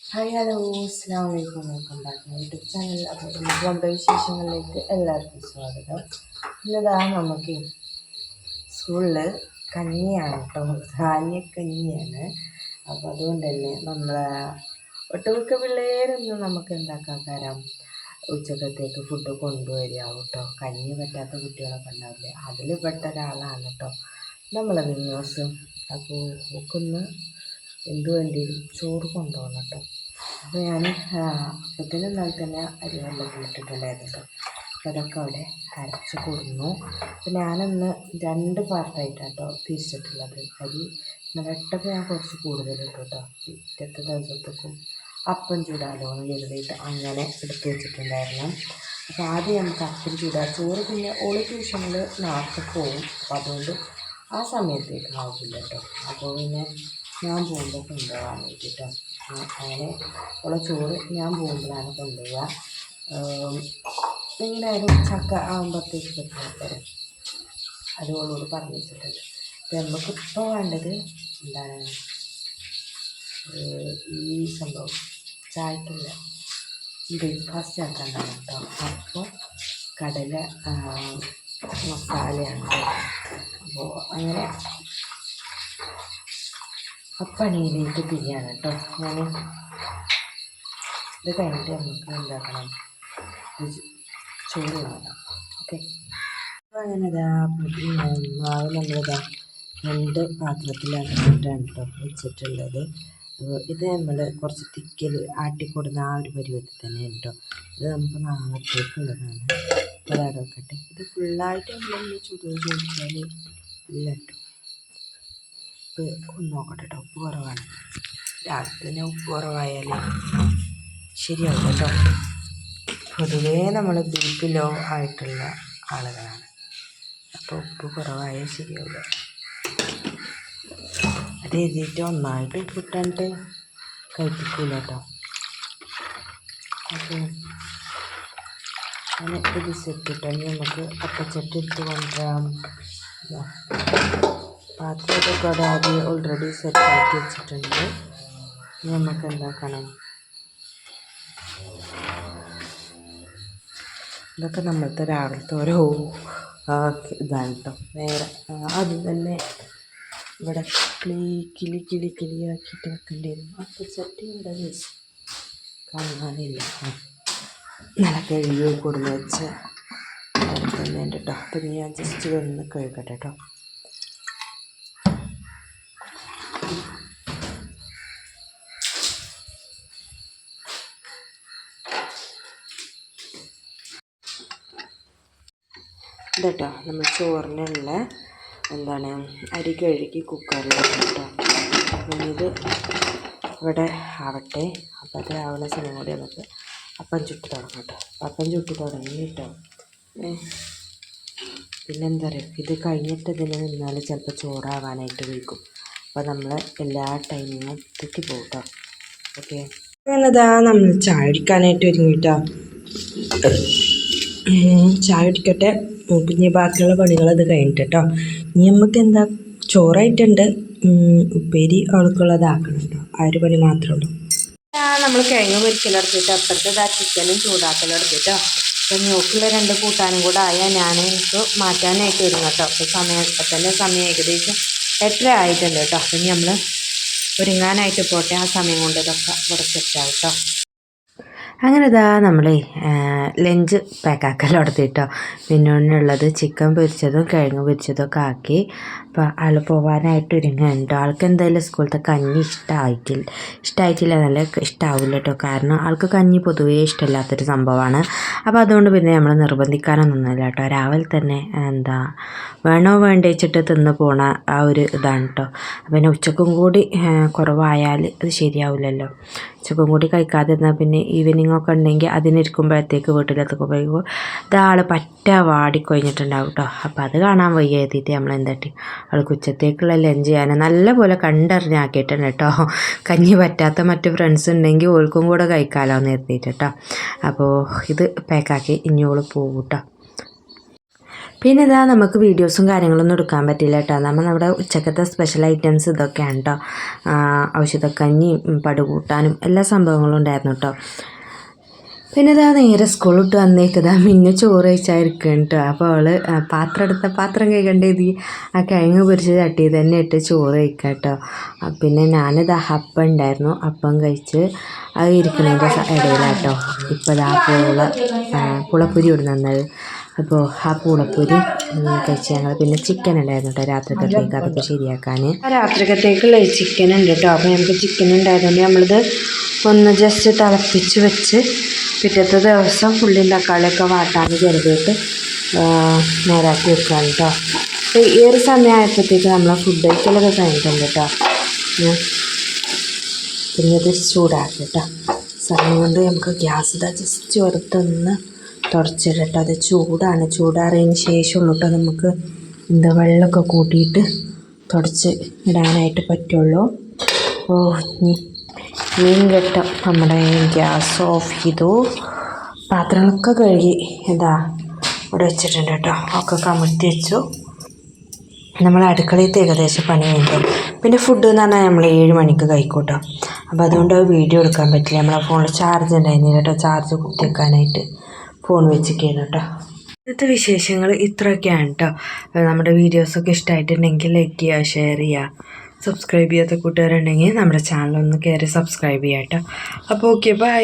Hi hello. അസ്സാം വലൈക്കും welcome back YouTube channel അപ്പോൾ നമ്മുടെ വിശേഷങ്ങളിലേക്ക് എല്ലാവർക്കും സ്വാഗതം. ഇന്നതാ നമുക്ക് സ്കൂളിൽ കഞ്ഞിയാണ് കേട്ടോ ധാന്യക്കഞ്ഞിയാണ് അപ്പോൾ അതുകൊണ്ട് തന്നെ നമ്മളെ ഒട്ടുമിക്ക പിള്ളേരൊന്നും നമുക്ക് എന്താക്കാൻ തരാം. ഉച്ചക്കത്തേക്ക് ഫുഡ് കൊണ്ടുവരിക കേട്ടോ കഞ്ഞി പറ്റാത്ത കുട്ടികളൊക്കെ ഉണ്ടാവില്ലേ? അതിൽ പെട്ട ഒരാളാണ് കേട്ടോ നമ്മളെ മിന്നോസ് അപ്പോൾ നമുക്കൊന്ന് എന്ത് വേണ്ടി ചോറ് കൊണ്ടുപോകണം കേട്ടോ അപ്പോൾ ഞാൻ നാളെ തന്നെ അരി വെള്ളത്തിൽ ഇട്ടിട്ടുണ്ടായിരുന്നു കേട്ടോ അതൊക്കെ അവിടെ അരച്ച് കൊടുന്നു. അപ്പോൾ ഞാനൊന്ന് രണ്ട് പാർട്ടായിട്ടാണ് കേട്ടോ തിരിച്ചിട്ടുള്ളത്. അരി ഇന്നലട്ടപ്പോൾ ഞാൻ കുറച്ച് കൂടുതൽ ഇട്ടു കേട്ടോ പിറ്റത്തെ ദിവസത്തേക്കും അപ്പം ചൂടാലോ എന്ന് കരുതിയിട്ട് അങ്ങനെ എടുത്ത് വെച്ചിട്ടുണ്ടായിരുന്നു. അപ്പോൾ ആദ്യം നമുക്ക് അപ്പം ചൂടാ ചോറ് പിന്നെ ഓൾ ട്യൂഷനിൽ നേരത്തെ പോവും. അപ്പോൾ അതുകൊണ്ട് ആ സമയത്തേക്ക് ആവില്ല കേട്ടോ അപ്പോൾ പിന്നെ ഞാൻ പോകുമ്പോൾ കൊണ്ടുപോകാൻ വേണ്ടിയിട്ടോ അങ്ങനെ ഉള്ള ചോറ് ഞാൻ പോകുമ്പോഴാണ് കൊണ്ടുപോവുക. എങ്ങനെയായാലും ചക്ക ആകുമ്പോഴത്തേക്ക് പറ്റും അത് ഓളോട് പറഞ്ഞു വെച്ചിട്ടുണ്ട്. അപ്പം നമുക്കിപ്പോൾ വേണ്ടത് എന്താണ്? ഈ സംഭവം ചായക്കില്ല ബ്രേക്ക്ഫാസ്റ്റ് ആക്കാനാണ് കേട്ടോ. അപ്പോൾ കടല മസാലയാണ്. അപ്പോൾ അങ്ങനെ ആ പണിയിലേക്ക് തിരിയാണ് കേട്ടോ ഞാൻ ഇത് കഴിഞ്ഞിട്ട് നമുക്ക് എന്താക്കണം? ചോറ് ഓക്കെ. അപ്പോൾ അങ്ങനെ മാവ് നമ്മളിതാ രണ്ട് പാത്രത്തിലാണ് ഇട്ടിട്ടാണ് കേട്ടോ വെച്ചിട്ടുള്ളത്. ഇത് നമ്മൾ കുറച്ച് തിക്കൽ ആട്ടിക്കൊടുന്ന ആ ഒരു പരുവത്തിൽ തന്നെ കേട്ടോ ഇത് നമുക്ക് നാളത്തേക്കുള്ളതാണ്. വെക്കട്ടെ ഇത് ഫുള്ളായിട്ട് നമ്മൾ ചുടുക ചോദിച്ചാൽ ഇല്ല കേട്ടോ ഉപ്പ് ഒന്ന് നോക്കട്ടെ കേട്ടോ. ഉപ്പ് കുറവാണ്. രാവിലെ ഉപ്പ് കുറവായാൽ ശരിയാവും കേട്ടോ. പൊതുവേ നമ്മൾ ബി പി ലോ ആയിട്ടുള്ള ആളുകളാണ്. അപ്പോൾ ഉപ്പ് കുറവായാൽ ശരിയാവില്ല അത് എഴുതിയിട്ട് ഒന്നായിട്ട് ഉപ്പിട്ടാണ്ട് കഴിപ്പിക്കില്ല കേട്ടോ. അപ്പോൾ അങ്ങനെ ഒരു സെറ്റ് ഇട്ടാൽ നമുക്ക് അപ്പച്ചട്ടി എടുത്ത് കൊണ്ടുവരാം. പാത്രമൊക്കെ അവിടെ ആദ്യം ഓൾറെഡി സെറ്റാക്കി വെച്ചിട്ടുണ്ട്. ഇനി നമുക്ക് എന്താക്കണം? ഇതൊക്കെ നമ്മളത്തെ രാവിലത്തെ ഓരോ ഇതാണ് കേട്ടോ വേറെ അത് തന്നെ ഇവിടെ ക്ലീ കിളി കിളി കിളിയാക്കിയിട്ട് വെക്കേണ്ടിയിരുന്നു അപ്പം ചട്ടി ഇവിടെ കാണാനില്ല. നല്ല കഴുകി കൊടുന്ന് വെച്ച് തന്നെ കേട്ടോ അപ്പം ഞാൻ ജസ്റ്റ് വന്ന് കഴുകട്ടെ കേട്ടോ ഇതട്ടോ നമ്മൾ ചോറിനുള്ള എന്താണ് അരി കഴുകി കുക്കറിൽ കേട്ടോ അപ്പം ഇത് ഇവിടെ ആവട്ടെ അപ്പം അത് ആവുന്ന സമയം കൂടി നമുക്ക് അപ്പം ചുട്ട് തുടങ്ങാം കേട്ടോ. അപ്പം ചുട്ട് തുടങ്ങി കേട്ടോ പിന്നെന്താ പറയുക ഇത് കഴിഞ്ഞിട്ട് ഇതിന് നിന്നാൽ ചിലപ്പോൾ ചോറാവാനായിട്ട് വയ്ക്കും അപ്പോൾ നമ്മൾ എല്ലാ ടൈമിങ്ങും തെറ്റി പോകും കേട്ടോ. ഓക്കെ? അങ്ങനെതാ നമ്മൾ ചായ അടിക്കാനായിട്ട് ഒരുങ്ങിട്ടോ ചായ അടിക്കട്ടെ പിന്നെ ബാക്കിയുള്ള പണികളത് കഴിഞ്ഞിട്ട് കേട്ടോ ഇനി നമുക്ക് എന്താ ചോറായിട്ടുണ്ട്. ഉപ്പേരി അവൾക്കുള്ളതാക്കണം കേട്ടോ ആ ഒരു പണി മാത്രമേ ഉള്ളൂ. നമ്മൾ കിഴങ്ങ് പൊരിക്കലെടുത്തിട്ട് അപ്പുറത്ത് ഇതാ ചിക്കനും ചൂടാക്കലെടുത്തിട്ടോ അപ്പം നോക്കുള്ള രണ്ട് കൂട്ടാനും കൂടെ ആയാൽ ഞാൻ എനിക്ക് മാറ്റാനായിട്ട് വരും കേട്ടോ. അപ്പോൾ സമയം ഇപ്പം തന്നെ സമയം ഏകദേശം എത്ര ആയിട്ടുണ്ട് കേട്ടോ. അപ്പം നമ്മൾ ഒരുങ്ങാനായിട്ട് പോട്ടെ. ആ സമയം കൊണ്ട് ഇതൊക്കെ ഇവിടെ സെറ്റാവും കേട്ടോ അങ്ങനെ ഇതാ നമ്മളെ ലഞ്ച് പാക്കാക്കൽ പിന്നെ ഉള്ളത് ചിക്കൻ പൊരിച്ചതും കിഴങ്ങ് പൊരിച്ചതും ഒക്കെ ആക്കി. അപ്പോൾ ആൾ പോകാനായിട്ട് ഒരുങ്ങുന്നുണ്ട് ആൾക്ക് എന്തായാലും സ്കൂളത്തെ കഞ്ഞി ഇഷ്ടമായിട്ടില്ല ഇഷ്ടമായിട്ടില്ല നല്ല ഇഷ്ടമാവില്ല കേട്ടോ കാരണം ആൾക്ക് കഞ്ഞി പൊതുവേ ഇഷ്ടമില്ലാത്തൊരു സംഭവമാണ്. അപ്പോൾ അതുകൊണ്ട് പിന്നെ നമ്മൾ നിർബന്ധിക്കാനൊന്നുമില്ല കേട്ടോ രാവിലെ തന്നെ എന്താ വേണോ വേണ്ടിച്ചിട്ട് തിന്ന് പോണ ആ ഒരു ഇതാണ് കേട്ടോ പിന്നെ ഉച്ചക്കും കൂടി കുറവായാൽ അത് ശരിയാവില്ലല്ലോ ഉച്ചക്കും കൂടി കഴിക്കാതെ ഇരുന്നാൽ പിന്നെ ഈവനിങ് ഒക്കെ ഉണ്ടെങ്കിൽ അതിനിരിക്കുമ്പോഴത്തേക്ക് വീട്ടിലെത്തുമ്പോഴേക്കും ഇതാൾ പറ്റ വാടിക്കൊഴിഞ്ഞിട്ടുണ്ടാവും കേട്ടോ അപ്പോൾ അത് കാണാൻ വയ്യ എഴുതിയിട്ട് നമ്മൾ എന്താട്ടി അവൾക്ക് ഉച്ചത്തേക്കുള്ള ലഞ്ച് ചെയ്യാൻ നല്ലപോലെ കണ്ടറിഞ്ഞാക്കിയിട്ടുണ്ട് കേട്ടോ കഞ്ഞി പറ്റാത്ത മറ്റു ഫ്രണ്ട്സ് ഉണ്ടെങ്കിൽ ഓൾക്കും കൂടെ കഴിക്കാമല്ലോ എന്ന് എഴുതിയിട്ട് കേട്ടോ അപ്പോൾ ഇത് പാക്കാക്കി ഇനി ഓൾ പോകും കേട്ടോ പിന്നെ ഇതാ നമുക്ക് വീഡിയോസും കാര്യങ്ങളൊന്നും എടുക്കാൻ പറ്റില്ല കേട്ടോ. നമ്മൾ നമ്മുടെ ഉച്ചക്കത്തെ സ്പെഷ്യൽ ഐറ്റംസ് ഇതൊക്കെയാണ് കേട്ടോ ഔഷധക്കഞ്ഞിയും പടുകൂട്ടാനും എല്ലാ സംഭവങ്ങളും ഉണ്ടായിരുന്നു കേട്ടോ പിന്നെ ഇതാ നേരെ സ്കൂളിട്ട് വന്നേക്കതാ. മിന്നെ ചോറ് കഴിച്ചായിരിക്കും കേട്ടോ അപ്പോൾ അവൾ പാത്രം എടുത്ത പാത്രം കഴിക്കണ്ടേത് ആ കിഴങ്ങ് പൊരിച്ച് ചട്ടി തന്നെ ഇട്ട് ചോറ് കഴിക്കാം കേട്ടോ പിന്നെ ഞാനിത് അപ്പം ഉണ്ടായിരുന്നു. അപ്പം കഴിച്ച് അത് ഇരിക്കുന്നതിന്റെ ഇടയിലാട്ടോ ഇപ്പോൾ ഇതാ പുള പുളപ്പുരി ഇടുന്നത്. അപ്പോൾ ആ പൂളപ്പൊരി കഴിച്ച് ഞങ്ങൾ പിന്നെ ചിക്കൻ ഉണ്ടായിരുന്നു കേട്ടോ രാത്രിക്കത്തേക്ക്. അതൊക്കെ ശരിയാക്കാൻ രാത്രിക്കത്തേക്കുള്ള ചിക്കൻ ഉണ്ട് കേട്ടോ അപ്പോൾ നമുക്ക് ചിക്കൻ ഉണ്ടായതുകൊണ്ട് നമ്മളിത് ഒന്ന് ജസ്റ്റ് തിളപ്പിച്ച് വെച്ച് പിറ്റത്തെ ദിവസം ഉള്ളിയും തക്കാളിയൊക്കെ വാട്ടാൻ കരുതിയിട്ട് നേരാക്കി വെക്കാൻ കേട്ടോ അപ്പോൾ ഈ ഒരു സമയമായപ്പോഴത്തേക്ക് നമ്മൾ ഫുഡ് കഴിക്കലൊക്കെ കഴിഞ്ഞിട്ടുണ്ട് കേട്ടോ പിന്നെ ഇത് ചൂടാക്കി കേട്ടോ സമയം കൊണ്ട് നമുക്ക് ഗ്യാസ് ഇതാ ജസ്റ്റ് വെറുത്തൊന്ന് തുടച്ചിടട്ടോ. അത് ചൂടാണ്. ചൂടാറിയതിന് ശേഷം കേട്ടോ നമുക്ക് എന്താ വെള്ളമൊക്കെ കൂട്ടിയിട്ട് തുടച്ച് ഇടാനായിട്ട് പറ്റുള്ളൂ. ഓ മീൻ കെട്ട നമ്മുടെ ഗ്യാസ് ഓഫ് ചെയ്തു. പാത്രങ്ങളൊക്കെ കഴുകി ഇതാ ഇവിടെ വെച്ചിട്ടുണ്ട് കേട്ടോ ഒക്കെ കമഴ്ത്തി വെച്ചു. നമ്മൾ അടുക്കളയിൽ ഏകദേശം പണി കഴിഞ്ഞു. പിന്നെ ഫുഡ് എന്ന് പറഞ്ഞാൽ നമ്മൾ ഏഴ് മണിക്ക് കഴിക്കൂട്ടോ അപ്പോൾ അതുകൊണ്ട് അത് വീഡിയോ എടുക്കാൻ പറ്റില്ല. നമ്മളെ ഫോണിൽ ചാർജ് ഉണ്ടായിരുന്നില്ല കേട്ടോ ചാർജ് കുത്തിവെക്കാനായിട്ട്. ഫോൺ വെച്ചിരിക്കുകയാണ് കേട്ടോ. ഇന്നത്തെ വിശേഷങ്ങൾ ഇത്രയൊക്കെയാണ് കേട്ടോ. നമ്മുടെ വീഡിയോസൊക്കെ ഇഷ്ടമായിട്ടുണ്ടെങ്കിൽ ലൈക്ക് ചെയ്യുക ഷെയർ ചെയ്യുക സബ്സ്ക്രൈബ് ചെയ്യാത്ത കൂട്ടുകാരുണ്ടെങ്കിൽ നമ്മുടെ ചാനൽ ഒന്ന് കയറി സബ്സ്ക്രൈബ് ചെയ്യാം കേട്ടോ. അപ്പോൾ ഓക്കെ ബൈ